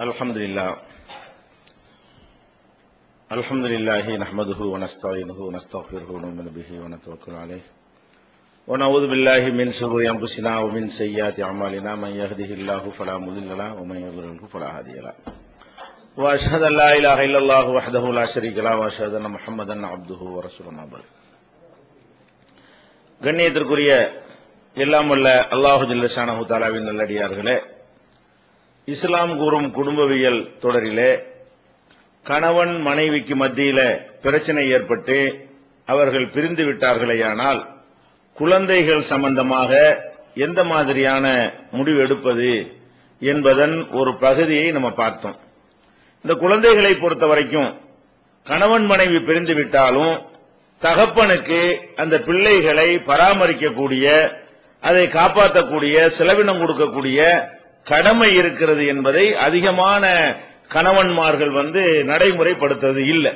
الحمد لله الحمد لله نحمده ونستعينه ونستغفره ونؤمن به ونتوكل عليه ونعوذ بالله من شرور انفسنا ومن سيئات اعمالنا من يهده الله فلا مضل له ومن يضلله فلا هادي له واشهد ان لا اله الا الله وحده لا شريك له واشهد ان محمدا عبده ورسوله ما بعد கண்ணியத்திற்குரிய எல்லாம் வல்ல அல்லாஹு ஜல்லஷானஹு தாலாவின் நல்லடியார்களே இஸ்லாம் கூறும் குடும்பவியல் தொடரிலே கணவன் மனைவிக்கு மத்தியில பிரச்சனை ஏற்பட்டு அவர்கள் பிரிந்து விட்டார்களேயானால் குழந்தைகள் சம்பந்தமாக எந்த மாதிரியான முடிவு எடுப்பது என்பதன் ஒரு பகுதியை நம்ம பார்த்தோம். இந்த குழந்தைகளை பொறுத்த வரைக்கும் கணவன் மனைவி பிரிந்து விட்டாலும் தகப்பனுக்கு அந்த பிள்ளைகளை பராமரிக்கக்கூடிய அதை காப்பாற்றக்கூடிய செலவினம் கொடுக்கக்கூடிய கடமை இருக்கிறது என்பதை அதிகமான கணவன்மார்கள் வந்து நடைமுறைப்படுத்துறது இல்லை.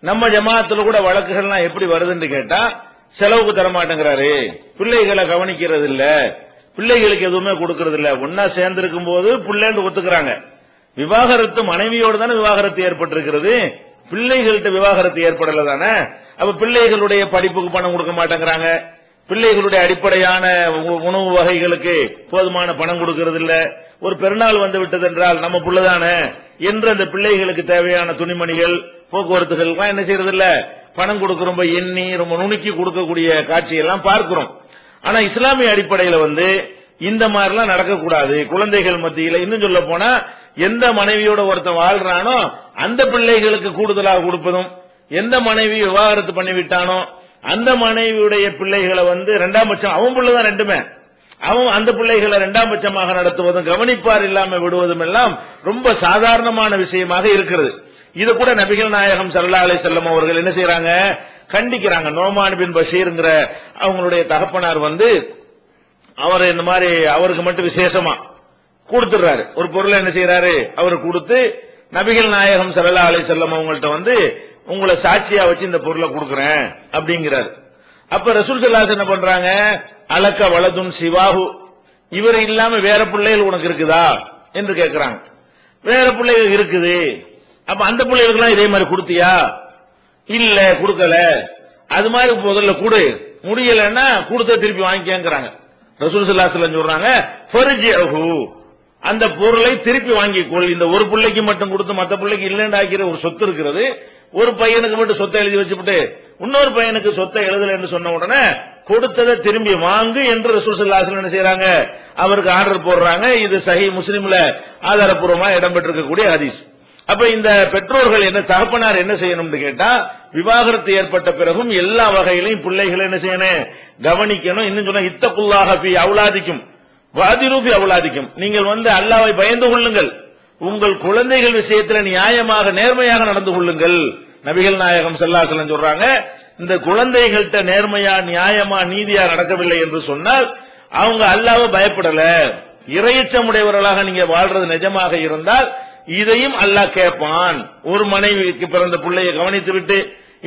நம்ம ஜமாத்துல கூட வழக்குகள்லாம் எப்படி வருதுன்னு கேட்டா செலவுக்கு தரமாட்டேங்கிறாரு. பிள்ளைகளை கவனிக்கிறது இல்ல பிள்ளைகளுக்கு எதுவுமே கொடுக்கறது இல்ல ஒன்னா சேர்ந்திருக்கும் போது பிள்ளைன்னு ஒத்துக்கிறாங்க. விவாகரத்து மனைவியோடு தானே விவாகரத்து ஏற்பட்டிருக்கிறது. பிள்ளைகள்கிட்ட விவாகரத்து ஏற்படல தானே? அப்ப பிள்ளைகளுடைய படிப்புக்கு பணம் கொடுக்க மாட்டேங்கிறாங்க. பிள்ளைகளுடைய அடிப்படையான உணவு வகைகளுக்கு போதுமான பணம் கொடுக்கறது இல்ல ஒரு பெருநாள் வந்து விட்டது என்றால் நம்ம புள்ளதான? என்று அந்த பிள்ளைகளுக்கு தேவையான துணிமணிகள் போக்குவரத்துகள் என்ன செய்யறது இல்ல பணம் கொடுக்க ரொம்ப எண்ணி ரொம்ப நுணுக்கி கொடுக்கக்கூடிய காட்சியெல்லாம் பார்க்கிறோம். ஆனா இஸ்லாமிய அடிப்படையில வந்து இந்த மாதிரிலாம் நடக்கக்கூடாது. குழந்தைகள் மத்தியில இன்னும் சொல்ல போனா எந்த மனைவியோட ஒருத்தன் வாழ்றானோ அந்த பிள்ளைகளுக்கு கூடுதலாக கொடுப்பதும் எந்த மனைவி விவாகரத்து பண்ணிவிட்டானோ அந்த மனைவியுடைய பிள்ளைகளை வந்து ரெண்டாம் பட்சம் அவன் பிள்ளைதான் ரெண்டுமே. அவன் அந்த பிள்ளைகளை இரண்டாம் பட்சமாக நடத்துவதும் கவனிப்பார் இல்லாம விடுவதும் எல்லாம் ரொம்ப சாதாரணமான விஷயமாக இருக்கிறது. இது கூட நபிகள் நாயகம் சல்லா அலி செல்லம் அவர்கள் என்ன செய்யறாங்க கண்டிக்கிறாங்க. நோமான் பின் பஷீர்ங்கிற அவங்களுடைய தகப்பனார் வந்து அவர் இந்த மாதிரி அவருக்கு மட்டும் விசேஷமா கொடுத்துடுறாரு. ஒரு பொருளை என்ன செய்யறாரு அவர் கொடுத்து நபிகள் நாயகம் சல்லா அலி செல்லம் அவங்கள்ட்ட வந்து உங்களை சாட்சியா வச்சு இந்த பொருளை கொடுக்கறேன் அப்படிங்கிறாரு. அப்ப ரசூல் சல்லாஸ் என்ன பண்றாங்க? அலக்க வலதுன் சிவாஹு. இவர் இல்லாம வேற பிள்ளைகள் உனக்கு இருக்குதா? என்று கேட்கிறாங்க வேற பிள்ளைகள் இருக்குது. அப்ப அந்த பிள்ளைகளுக்கு இதே மாதிரி கொடுத்தியா? இல்ல கொடுக்கல. அது மாதிரி முதல்ல கொடு. முடியலன்னா கொடுத்த திருப்பி வாங்கிக்கங்கிறாங்க. ரசூல் சல்லாஸ்லம் சொல்றாங்க அந்த பொருளை திருப்பி வாங்கிக்கொள் இந்த ஒரு பிள்ளைக்கு மட்டும் கொடுத்து மற்ற பிள்ளைக்கு இல்லைன்னு ஆக்கிற ஒரு சொத்து இருக்கிறது. ஒரு பையனுக்கு மட்டும் சொத்தை எழுதி வச்சுட்டு இன்னொரு பையனுக்கு சொத்தை எழுதல என்று சொன்ன உடனே கொடுத்ததை திரும்பி வாங்கு என்று ரசூல் என்ன செய்யறாங்க அவருக்கு ஆர்டர் போடுறாங்க. இது சஹி முஸ்லீம்ல ஆதாரப்பூர்வமா இடம்பெற்றிருக்கக்கூடிய ஹதீஸ். அப்ப இந்த பெற்றோர்கள் என்ன தகப்பனார் என்ன செய்யணும்னு கேட்டா விவாகரத்து ஏற்பட்ட பிறகும் எல்லா வகையிலையும் பிள்ளைகளை என்ன செய்யணும்? கவனிக்கணும். இன்னும் சொன்னா இத்தக்குள்ளாக பி அவுலாதிக்கும். வாதிரூபி அவுலாதிக்கும். நீங்கள் வந்து அல்லாவை பயந்து கொள்ளுங்கள். உங்கள் குழந்தைகள் விஷயத்தில் நியாயமாக நேர்மையாக நடந்து கொள்ளுங்கள். நபிகள் நாயகம் செல்லாசலம் சொல்றாங்க இந்த குழந்தைகள்கிட்ட நேர்மையா நியாயமா நீதியா நடக்கவில்லை என்று சொன்னால் அவங்க அல்லாவை பயப்படல. இறையச்சமுடையவர்களாக நீங்க வாழ்றது நிஜமாக இருந்தால் இதையும் அல்லாஹ் கேட்பான். ஒரு மனைவிக்கு பிறந்த பிள்ளையை கவனித்து விட்டு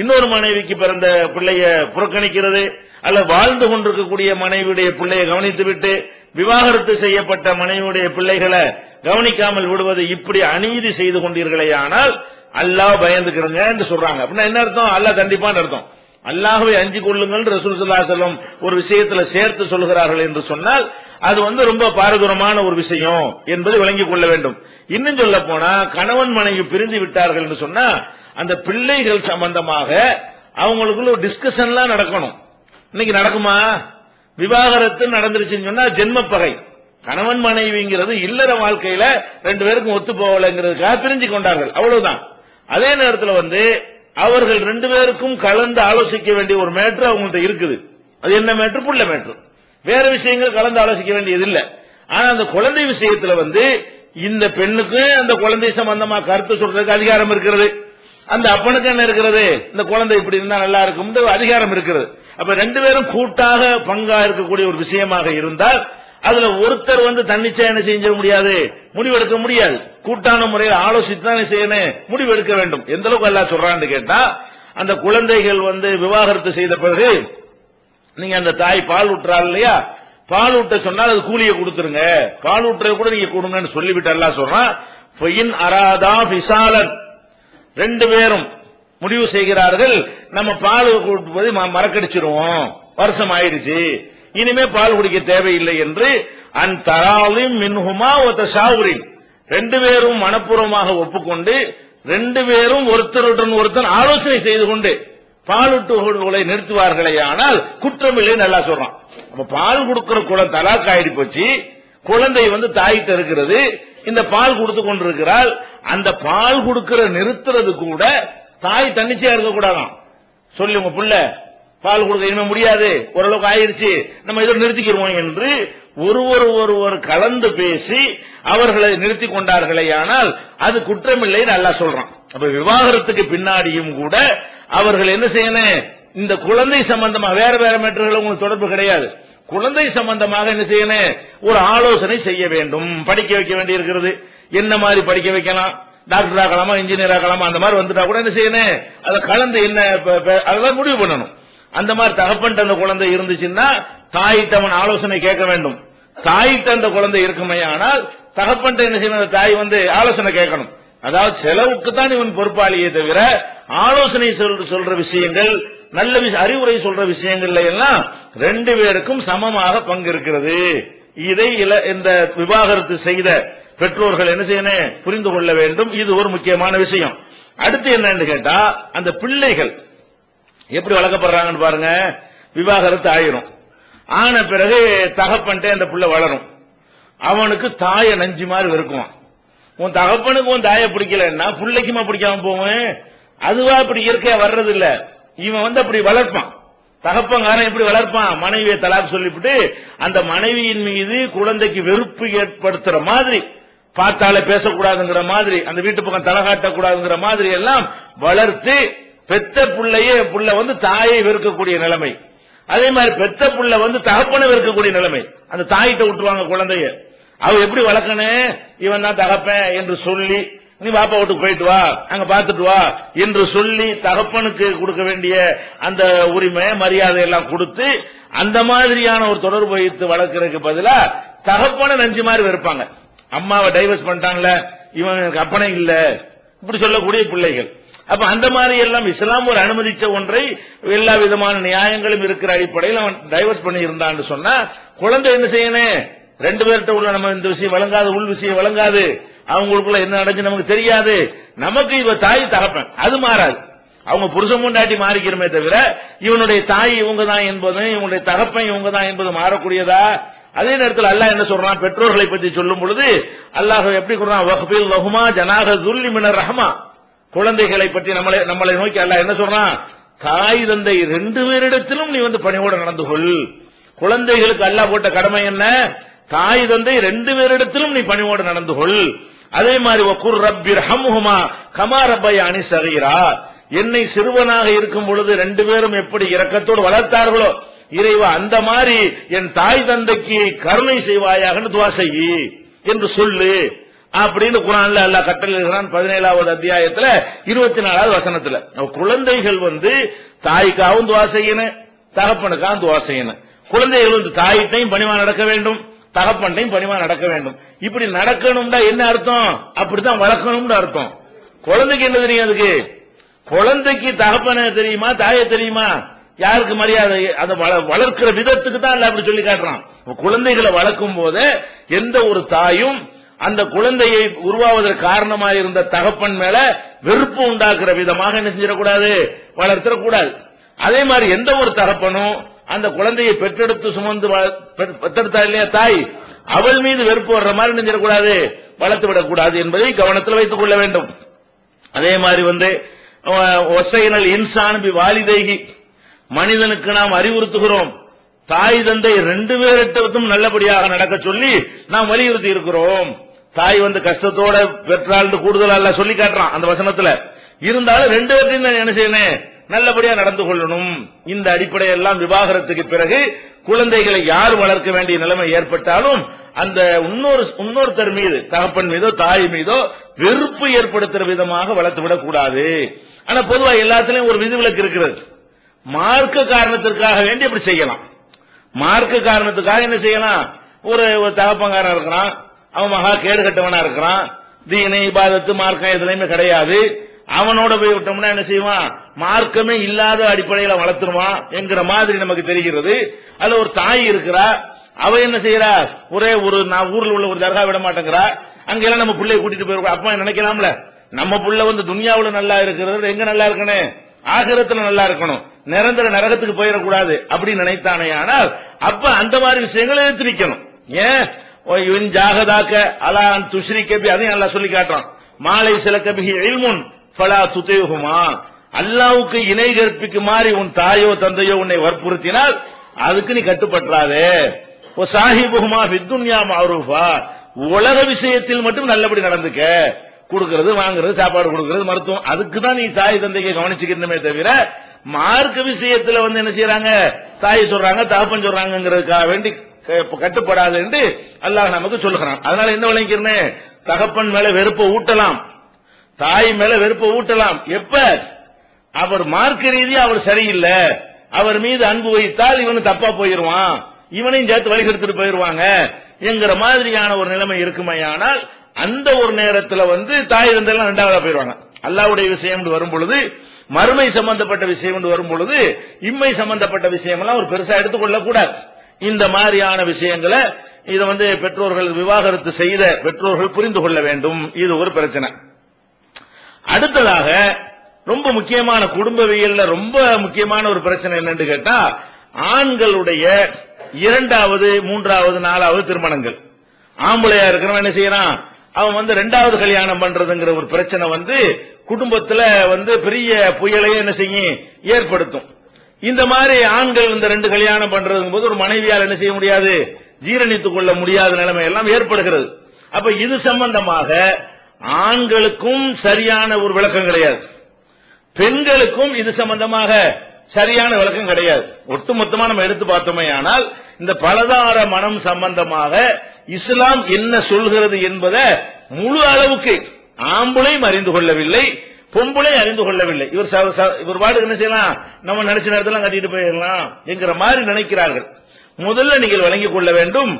இன்னொரு மனைவிக்கு பிறந்த பிள்ளைய புறக்கணிக்கிறது அல்ல வாழ்ந்து கொண்டிருக்கக்கூடிய மனைவியுடைய பிள்ளையை கவனித்து விட்டு விவாகரத்து செய்யப்பட்ட மனைவியுடைய பிள்ளைகளை கவனிக்காமல் விடுவது இப்படி அநீதி செய்து கொண்டீர்களே ஆனால் அல்லாஹ் பயந்துக்கிறங்க என்று சொல்றாங்க. அப்படின்னா என்ன அர்த்தம்? அல்லாஹ் கண்டிப்பான அர்த்தம். அல்லாஹுவை அஞ்சு கொள்ளுங்கள் ரசூல் ஸல்லல்லாஹு ஒரு விஷயத்துல சேர்த்து சொல்கிறார்கள் என்று சொன்னால் அது வந்து ரொம்ப பாரதூரமான ஒரு விஷயம் என்பதை விளங்கிக் கொள்ள வேண்டும். இன்னும் சொல்ல போனா கணவன் மனைவி பிரிந்து விட்டார்கள் என்று சொன்னா அந்த பிள்ளைகள் சம்பந்தமாக அவங்களுக்குள்ள ஒரு டிஸ்கஷன்லாம் நடக்கணும். இன்னைக்கு நடக்குமா? விவாகரத்து நடந்துருச்சுன்னு சொன்னா ஜென்மப்பகை. கணவன் மனைவிங்கிறது இல்லற வாழ்க்கையில ரெண்டு பேருக்கும் ஒத்து போகலைங்கிறதுக்காக பிரிஞ்சு கொண்டார்கள். அவ்வளவுதான். அதே நேரத்தில் வந்து அவர்கள் ரெண்டு பேருக்கும் கலந்து ஆலோசிக்க வேண்டிய ஒரு மேட்ரு அவங்கள்ட்ட இருக்குது. அது என்ன மேட்ரு புள்ள மேட்ரு வேற விஷயங்கள் கலந்து ஆலோசிக்க வேண்டியது இல்ல ஆனா அந்த குழந்தை விஷயத்துல வந்து இந்த பெண்ணுக்கு அந்த குழந்தை சம்பந்தமா கருத்து சொல்றதுக்கு அதிகாரம் இருக்கிறது. அந்த அப்பனுக்கு என்ன இருக்கிறது? இந்த குழந்தை இப்படி இருந்தா நல்லா இருக்கும் அதிகாரம் இருக்கிறது. அப்ப ரெண்டு பேரும் கூட்டாக பங்கா இருக்கக்கூடிய ஒரு விஷயமாக இருந்தால் அதுல ஒருத்தர் வந்து தன்னிச்சையா என்ன செஞ்ச முடியாது? முடிவெடுக்க முடியாது. கூட்டான முறையில் ஆலோசித்து தான் செய்யணும். முடிவெடுக்க வேண்டும். எந்த அளவுக்கு எல்லாம் சொல்றான்னு கேட்டா அந்த குழந்தைகள் வந்து விவாகரத்து செய்த பிறகு நீங்க அந்த தாய் பால் ஊட்டுறாள் இல்லையா? பால் ஊட்ட சொன்னால் அது கூலியை கொடுத்துருங்க. பால் ஊட்டுறது கூட நீங்க கொடுங்கன்னு சொல்லிவிட்டு எல்லாம் சொல்றான் பொயின் அராதா விசாலன் ரெண்டு பேரும் முடிவு செய்கிறார்கள் நம்ம பால் கொடுப்பது ம- மறக்கடிச்சிருவோம். வருஷம் ஆயிடுச்சு. இனிமே பால் குடிக்க தேவையில்லை என்று அன் தராலிம் மின்ஹுமா ஒத்த சாவுரின் ரெண்டு பேரும் மனப்பூர்வமாக ஒப்புக்கொண்டு ரெண்டு பேரும் ஒருத்தருடன் ஒருத்தர் ஆலோசனை செய்து கொண்டு பாலுட்டுகளை நிறுத்துவார்களே ஆனால் குற்றமில்லை நல்லா சொல்றான். அப்ப பால் கொடுக்கிற குளம் தலாக் ஆயிடு போச்சு. குழந்தை வந்து தாயிட்ட இருக்கிறது இந்த பால் கொடுத்து கொண்டிருக்கிறாள். அந்த பால் கொடுக்கிற நிறுத்துறது கூட தாய் தன்னிச்சையா இருக்க சொல்லி உங்க புள்ள பால் கொடுக்க இனிமே முடியாது. ஓரளவுக்கு ஆயிடுச்சு நம்ம இதை நிறுத்திக்கிறோம் என்று ஒருவர் ஒருவர் கலந்து பேசி அவர்களை நிறுத்தி கொண்டார்களே ஆனால் அது குற்றமில்லை நல்லா சொல்றான். அப்ப விவாகரத்துக்கு பின்னாடியும் கூட அவர்கள் என்ன செய்யணும்? இந்த குழந்தை சம்பந்தமா வேற வேற மேட்டர்கள் உங்களுக்கு தொடர்பு கிடையாது. குழந்தை சம்பந்தமாக என்ன செய்யணும்? ஒரு ஆலோசனை செய்ய வேண்டும். படிக்க வைக்க வேண்டி இருக்கிறது என்ன மாதிரி படிக்க வைக்கலாம்? டாக்டர் ஆகலாமா இன்ஜினியர் ஆகலாமா அந்த மாதிரி வந்துட்டா கூட என்ன செய்யணும்? அதை கலந்து என்ன அதெல்லாம் முடிவு பண்ணணும். அந்த மாதிரி தகப்பன்ட்ட அந்த குழந்தை இருந்துச்சுன்னா தாயிட்ட அவன் ஆலோசனை கேட்க வேண்டும். தாயிட்ட அந்த குழந்தை இருக்குமே ஆனால் தகப்பன் என்ன செய்யணும்? அந்த தாய் வந்து ஆலோசனை கேட்கணும். அதாவது செலவுக்கு தான் இவன் பொறுப்பாளியே தவிர ஆலோசனை சொல்ற விஷயங்கள் நல்ல அறிவுரை சொல்ற விஷயங்கள்ல எல்லாம் ரெண்டு பேருக்கும் சமமாக பங்கு இருக்கிறது. இதை இந்த விவாகரத்து செய்த பெற்றோர்கள் என்ன செய்யணும் புரிந்து கொள்ள வேண்டும். இது ஒரு முக்கியமான விஷயம். அடுத்து என்னன்னு கேட்டா அந்த பிள்ளைகள் எப்படி வளர்க்கப்படுறாங்கன்னு பாருங்க. விவாகரத்து ஆயிரும். ஆன பிறகு தகப்பன்ட்டே அந்த புள்ள வளரும். அவனுக்கு தாய நஞ்சு மாதிரி இருக்குவான் உன் தகப்பனுக்கு உன் தாயை பிடிக்கலன்னா பிள்ளைக்குமா பிடிக்காம போவேன்? அதுவா இப்படி இயற்கையா வர்றது இல்ல இவன் வந்து அப்படி வளர்ப்பான். தகப்பங்காரன் எப்படி வளர்ப்பான். மனைவியை தலாக் சொல்லிவிட்டு அந்த மனைவியின் மீது குழந்தைக்கு வெறுப்பு ஏற்படுத்துற மாதிரி பார்த்தாலே பேசக்கூடாதுங்கிற மாதிரி அந்த வீட்டு பக்கம் தலை காட்டக்கூடாதுங்கிற மாதிரி எல்லாம் வளர்த்து பெத்த பிள்ளையே புள்ள வந்து தாயை வெறுக்கக்கூடிய நிலைமை. அதே மாதிரி பெத்த புள்ள வந்து தகப்பனை வெறுக்கக்கூடிய நிலைமை. அந்த தாயிட்ட விட்டுருவாங்க குழந்தைய. அவ எப்படி வளர்க்கணும்? இவன் தான் தகப்பேன் என்று சொல்லி நீ பாப்பா வீட்டுக்கு போயிட்டு வா அங்க பார்த்துட்டு வா என்று சொல்லி தகப்பனுக்கு கொடுக்க வேண்டிய அந்த உரிமை மரியாதை எல்லாம் கொடுத்து அந்த மாதிரியான ஒரு தொடர்பு வைத்து வளர்க்கறதுக்கு பதிலா தகப்பனை நஞ்சு மாதிரி வெறுப்பாங்க. அம்மாவை டைவர்ஸ் பண்ணிட்டான்ல இவன் எனக்கு அப்பனே இல்ல. இப்படி சொல்லக்கூடிய பிள்ளைகள். அப்ப அந்த மாதிரி எல்லாம் இஸ்லாம் ஒரு அனுமதிச்ச ஒன்றை எல்லா விதமான நியாயங்களும் இருக்கிற அடிப்படையில் அவன் டைவர்ஸ் பண்ணி இருந்தான்னு சொன்னா குழந்தை என்ன செய்யணும்? ரெண்டு பேர்கிட்ட உள்ள நம்ம இந்த விஷயம் வழங்காது உள் விஷயம் வழங்காது. அவங்களுக்குள்ள என்ன நடந்து நமக்கு தெரியாது. நமக்கு இவ தாய் தகப்பன். அது மாறாது. அவங்க புருஷன் முண்டாட்டி மாறிக்கிறமே தவிர இவனுடைய தாய் இவங்க தான் என்பதும் இவனுடைய தகப்பன் இவங்க தான் என்பது மாறக்கூடியதா? அதே நேரத்தில் அல்லாஹ் என்ன சொல்றான்? பெற்றோர்களை பற்றி சொல்லும் பொழுது அல்லாஹ் எப்படி சொல்றான்? வஹ்பில் லஹுமா ஜனாக துல்லி மினர் ரஹமா. குழந்தைகளை பற்றி நம்மளை நம்மளை நோக்கி அல்லாஹ் என்ன சொல்றான்? தாய் தந்தை ரெண்டு பேரிடத்திலும் நீ வந்து பணிவோடு நடந்து கொள். குழந்தைகளுக்கு அல்லாஹ் போட்ட கடமை என்ன? தாய் தந்தை ரெண்டு பேரிடத்திலும் நீ பணிவோடு நடந்து கொள். அதே மாதிரி வக்குர் ரப்பிர் ஹம்ஹுமா கமா ரப்பயானி சகீரா. என்னை சிறுவனாக இருக்கும் பொழுது ரெண்டு பேரும் எப்படி இரக்கத்தோடு வளர்த்தார்களோ இறைவா அந்த மாதிரி என் தாய் தந்தைக்கு கருணை செய்வாயாகன்னு துவா செய்யி என்று சொல்லு அப்படின்னு குரான்ல அல்லாஹ் கட்டளைகிறான் பதினேழாவது அத்தியாயத்துல இருபத்தி நாலாவது வசனத்துல குழந்தைகள் வந்து தாய்க்காகவும் துவா செய்யணும் தகப்பனுக்காகவும் துவா செய்யணும். குழந்தைகள் வந்து தாயிட்டையும் பணிவா நடக்க வேண்டும். தகப்பன்டையும் பணிவா நடக்க வேண்டும். இப்படி நடக்கணும்டா என்ன அர்த்தம்? அப்படித்தான் வளர்க்கணும்னு அர்த்தம். குழந்தைக்கு என்ன தெரியும் அதுக்கு? குழந்தைக்கு தகப்பன தெரியுமா? தாயை தெரியுமா? யாருக்கு மரியாதை? அதை வள- வளர்க்கிற விதத்துக்கு தான் அப்படி சொல்லி காட்டுறான். குழந்தைகளை வளர்க்கும் போது எந்த ஒரு தாயும் அந்த குழந்தையை உருவாவதற்கு காரணமாக இருந்த தகப்பன் மேல வெறுப்பு உண்டாக்குற விதமாக என்ன செஞ்சிடக்கூடாது? வளர்த்திடக்கூடாது. அதே மாதிரி எந்த ஒரு தகப்பனும் அந்த குழந்தையை பெற்றெடுத்து சுமந்து வள- பெற்றெடுத்தா இல்லையா தாய்? அவள் மீது வெறுப்பு வர்ற மாதிரி நினைச்சிடக்கூடாது வளர்த்து விடக்கூடாது என்பதை கவனத்தில் வைத்துக் கொள்ள வேண்டும். அதே மாதிரி வந்து ஒசைனல் இன்சான் பி வாலிதைகி மனிதனுக்கு நாம் அறிவுறுத்துகிறோம். தாய் தந்தை ரெண்டு பேரிடத்தும் நல்லபடியாக நடக்க சொல்லி நாம் வலியுறுத்தி இருக்கிறோம். தாய் வந்து கஷ்டத்தோட பெற்றால் கூடுதலா சொல்லி காட்டுறான் அந்த வசனத்துல. இருந்தாலும் ரெண்டு பேர்த்தையும் என்ன செய்யணும்? நல்லபடியா நடந்து கொள்ளணும். இந்த அடிப்படையெல்லாம் விவாகரத்துக்கு பிறகு குழந்தைகளை யார் வளர்க்க வேண்டிய நிலைமை ஏற்பட்டாலும் அந்த இன்னொரு இன்னொருத்தர் மீது தகப்பன் மீதோ தாய் மீதோ வெறுப்பு ஏற்படுத்துற விதமாக வளர்த்து விடக்கூடாது. ஆனா பொதுவா எல்லாத்துலயும் ஒரு விதிவிலக்கு இருக்கிறது. மார்க்க காரணத்திற்காக வேண்டி அப்படி செய்யலாம். மார்க்க காரணத்துக்காக என்ன செய்யலாம்? ஒரு ஒரு தகப்பங்காரன் இருக்கிறான். அவன் மகா கேடு கட்டவனா இருக்கிறான். தீனை பாதத்து மார்க்கம் எதுலையுமே கிடையாது. அவனோட போய் விட்டோம்னா என்ன செய்வான்? மார்க்கமே இல்லாத அடிப்படையில வளர்த்துருவான் என்கிற மாதிரி நமக்கு தெரிகிறது. அதுல ஒரு தாய் இருக்கிறா. அவ என்ன செய்யறா ஒரே ஒரு நான் ஊர்ல உள்ள ஒரு தர்கா விட மாட்டேங்கிறா. அங்கெல்லாம் நம்ம பிள்ளைய கூட்டிட்டு போயிருக்கோம். அப்பா நினைக்கலாம்ல நம்ம புள்ள வந்து துனியாவுல நல்லா இருக்கிறது எங்க நல்லா இருக்கணும் ஆகிரத்துல நல்லா இருக்கணும். நிரந்தர நரகத்துக்கு போயிடக்கூடாது அப்படின்னு நினைத்தானே ஆனால் அப்ப அந்த மாதிரி விஷயங்களை எடுத்து நிக்கணும் ஏன் ஜாகதாக்க அலான் துஷ்ரி கபி அதையும் நல்லா சொல்லி காட்டுறான். மாலை சில கபி இல்முன். பலா துதேகுமா அல்லாவுக்கு இணை கற்பிக்குமாறு உன் தாயோ தந்தையோ உன்னை வற்புறுத்தினால் அதுக்கு நீ கட்டுப்பற்றாதே ஓ சாஹிபுகுமா வித்துன்யா மாரூஃபா. உலக விஷயத்தில் மட்டும் நல்லபடி நடந்துக்க. கொடுக்கறது வாங்குறது சாப்பாடு கொடுக்கறது மருத்துவம். அதுக்கு தான் நீ தாய் தந்தைக்கு கவனிச்சுக்கணுமே தவிர மார்க்க விஷயத்துல வந்து என்ன செய்யறாங்க தாய் சொல்றாங்க தகப்பன் சொல்றாங்கிறதுக்காக வேண்டி க- கட்டுப்படாது என்று அல்லாஹ் நமக்கு சொல்லுகிறான். அதனால என்ன விளங்கிறேன் தகப்பன் மேல வெறுப்பை ஊட்டலாம். தாய் மேல வெறுப்பை ஊட்டலாம். எப்ப? அவர் மார்க்க ரீதியா அவர் சரியில்லை. அவர் மீது அன்பு வைத்தால் இவனு தப்பா போயிருவான். இவனையும் சேர்த்து வழிகெடுத்துட்டு போயிருவாங்க. என்கிற மாதிரியான ஒரு நிலைமை இருக்குமையானால் அந்த ஒரு நேரத்துல வந்து தாய் தந்தையெல்லாம் ரெண்டாவதா போயிருவாங்க. அல்லாவுடைய விஷயம் வரும் பொழுது மறுமை சம்பந்தப்பட்ட விஷயம் வரும் பொழுது இம்மை சம்பந்தப்பட்ட விஷயம் எல்லாம் ஒரு பெருசா எடுத்துக்கொள்ள கூடாது. இந்த மாதிரியான விஷயங்களை இதை வந்து பெற்றோர்கள் விவாகரத்து செய்த பெற்றோர்கள் புரிந்து கொள்ள வேண்டும். இது ஒரு பிரச்சனை. அடுத்ததாக ரொம்ப முக்கியமான குடும்பவியல்ல ரொம்ப முக்கியமான ஒரு பிரச்சனை என்னன்னு கேட்டா ஆண்களுடைய இரண்டாவது மூன்றாவது நாலாவது திருமணங்கள். ஆம்பளையா இருக்கிறவன் என்ன செய்யறான்? அவன் வந்து ரெண்டாவது கல்யாணம் பண்றதுங்கிற ஒரு பிரச்சனை வந்து குடும்பத்துல வந்து பெரிய புயலையே என்ன செய்யும்? ஏற்படுத்தும். இந்த மாதிரி ஆண்கள் இந்த ரெண்டு கல்யாணம் பண்றதுங்க போது ஒரு மனைவியால் என்ன செய்ய முடியாது? ஜீரணித்துக் கொள்ள முடியாத நிலைமை எல்லாம் ஏற்படுகிறது. அப்ப இது சம்பந்தமாக ஆண்களுக்கும் சரியான ஒரு விளக்கம் கிடையாது. பெண்களுக்கும் இது சம்பந்தமாக சரியான விளக்கம் கிடையாது. ஒட்டுமொத்தமா நம்ம எடுத்து பார்த்தோமே ஆனால் இந்த பலதார மனம் சம்பந்தமாக இஸ்லாம் என்ன சொல்கிறது என்பதை முழு அளவுக்கு ஆம்பளையும் அறிந்து கொள்ளவில்லை பொம்பளை அறிந்து கொள்ளவில்லை. இவர் இவர் பாட்டுக்கு என்ன செய்யலாம்? நம்ம நினைச்ச நேரத்தில் கட்டிட்டு போயிடலாம் என்கிற மாதிரி நினைக்கிறார்கள். முதல்ல நீங்கள் வழங்கிக் கொள்ள வேண்டும்.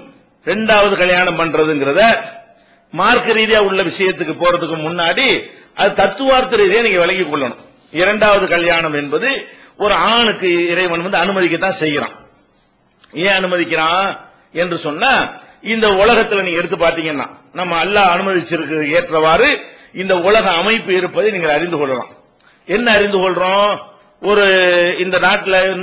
ரெண்டாவது கல்யாணம் பண்றதுங்கிறத மார்க்க ரீதியா உள்ள விஷயத்துக்கு போறதுக்கு முன்னாடி அது தத்துவார்த்த ரீதியா நீங்க விளங்கிக் கொள்ளணும். இரண்டாவது கல்யாணம் என்பது ஒரு ஆணுக்கு இறைவன் வந்து அனுமதிக்கத்தான் செய்கிறான். ஏன் அனுமதிக்கிறான் என்று சொன்னா இந்த உலகத்துல நீங்க எடுத்து பாத்தீங்கன்னா நம்ம அல்லாஹ் அனுமதிச்சிருக்கு ஏற்றவாறு இந்த உலக அமைப்பு இருப்பதை நீங்கள் அறிந்து கொள்ளலாம். என்ன அறிந்து கொள்றோம்? ஒரு இந்த நாட்டில்